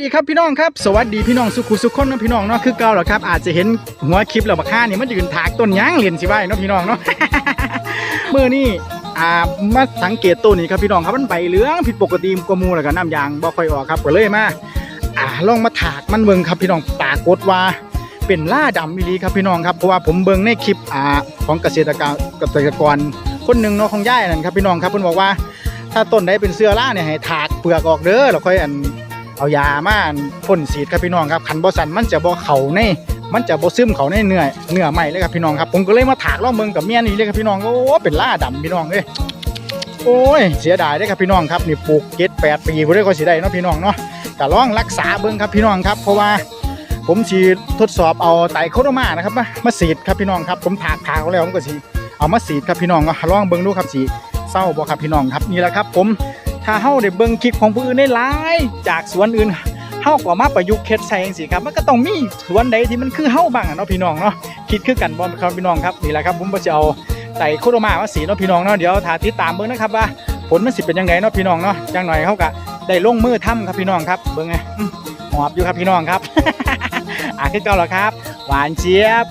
ดีครับพี่น้องครับสวัสดีพี่น้องสุขุสุขคนนะพี่น้องเนาะคือเก่าเหรอครับอาจจะเห็นหัวคลิปแล้วบักค่านี่มันยืนถากต้นยางเหรียนสิว่าเนาะพี่น้องเนาะเมื่อนี่อ่ามาสังเกตต้นนี้ครับพี่น้องครับมันใบเหลืองผิดปกติกว่าหมูแล้วก็น้ำยางบ่ค่อยออกครับก็เลยมาอ่าลองมาถากมันเบิ่งครับพี่น้องปากฏว่าเป็นล่าดำอีลีครับพี่น้องครับเพราะว่าผมเบิ่งในคลิปอ่าของเกษตรกรเกษตรกรคนหนึ่งเนาะของย่ายนั่นครับพี่น้องครับเพิ่นบอกว่า ถ้าต้นใดเป็นเสื้อล่าเนี่ยให้ถากเปลือกออกเด้อแล้วค่อยอัน เอายามานพ่นสีดครับพี่น้องครับคันบ่สันมันจะบ่เขาในมันจะบ่ซึมเขาในเนื้อเนื้อใหม่เลยครับพี่น้องครับผมก็เลยมาถากล่องเบิ่งกับเมียนี่เลยครับพี่น้องโอ้เป็นล่าดำพี่น้องเอ้ยโอ้ยเสียดายเด้ครับพี่น้องครับนี่ปลูกเจ็ดแปดปีบ่ได้ก็สิได้เนาะพี่น้องเนาะก็ลองรักษาเบิ่งครับพี่น้องครับ เพราะว่าผมสีทดสอบเอาไตโคโรมานะครับมามาสีดครับพี่น้องครับ ผมถากถากเอาแล้วผมก็สีเอามาสีดครับพี่น้องก็ลองเบิ่งดูครับสีเศร้าบ่ครับพี่น้องครับนี่แหละครับ ผม ถ้าเฮาได้เบิ่งคลิปของผู้อื่นได้หลายจากสวนอื่นเฮาก็มาประยุกต์เฮ็ดใส่จังซี่ครับมันก็ต้องมีสวนใดที่มันคือเฮาบ้างเนาะพี่น้องเนาะคิดคือกันบ่ครับพี่น้องครับนี่แหละครับผมก็จะเอาไตรโคโรมามาสีเนาะพี่น้องเนาะเดี๋ยวถ้าติดตามเบิ่งนะครับว่าผลมันสิเป็นยังไงเนาะพี่น้องเนาะจังหน่อยเฮาก็ได้ลงมือทำครับพี่น้องครับเบิ่งไงหอบอยู่ครับพี่น้องครับอะขึ้นเก่าแล้วครับ หวานเจี๊ยบ